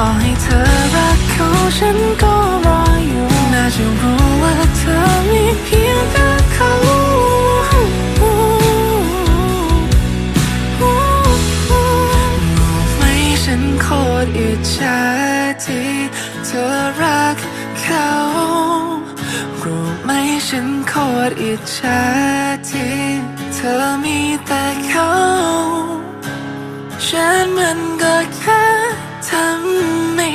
ต่อให้เธอรักเขาฉันก็รออยู่ น่าจะรู้ว่าเธอมีเพียงแค่เขารู้ไหมฉันโคตรอิจฉาที่เธอรักเขารู้ไหมฉันโคตรอิจฉาที่เธอมีแต่เขาฉันมันก็แค่ทำ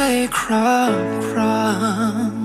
ได้ใจเธอไปครอบครอง